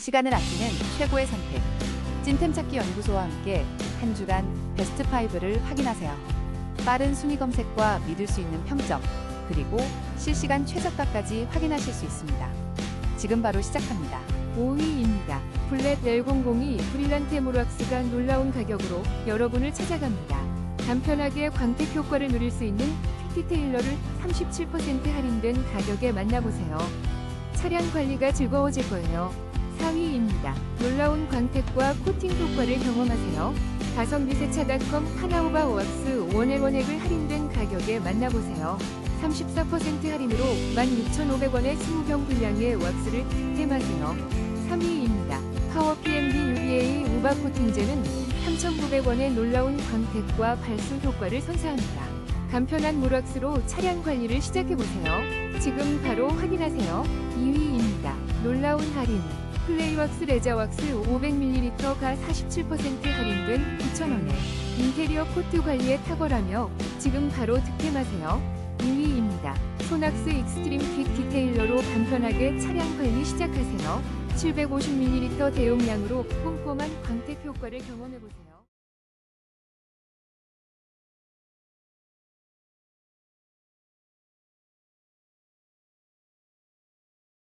시간을 아끼는 최고의 선택. 찐템 찾기 연구소와 함께 한 주간 베스트 5를 확인하세요. 빠른 순위 검색과 믿을 수 있는 평점, 그리고 실시간 최저가까지 확인하실 수 있습니다. 지금 바로 시작합니다. 5위입니다. 블랙 L002 브릴란테 모락스가 놀라운 가격으로 여러분을 찾아갑니다. 간편하게 광택 효과를 누릴 수 있는 디테일러를 37% 할인된 가격에 만나보세요. 차량 관리가 즐거워질 거예요. 4위입니다. 놀라운 광택과 코팅 효과를 경험하세요. 가성비 세차닷컴 하나오바 왁스 원액원액을 할인된 가격에 만나보세요. 34% 할인으로 16,500원의 20병 분량의 왁스를 득템하세요. 3위입니다. 파워 PMD UVA 우바 코팅제는 3,900원의 놀라운 광택과 발수 효과를 선사합니다. 간편한 물왁스로 차량 관리를 시작해보세요. 지금 바로 확인하세요. 2위입니다. 놀라운 할인. 플레이왁스 레자왁스 500ml가 47% 할인된 9,000원에 인테리어 코트 관리에 탁월하며 지금 바로 득템하세요. 2위입니다. 소낙스 익스트림 퀵 디테일러로 간편하게 차량 관리 시작하세요. 750ml 대용량으로 꼼꼼한 광택 효과를 경험해보세요.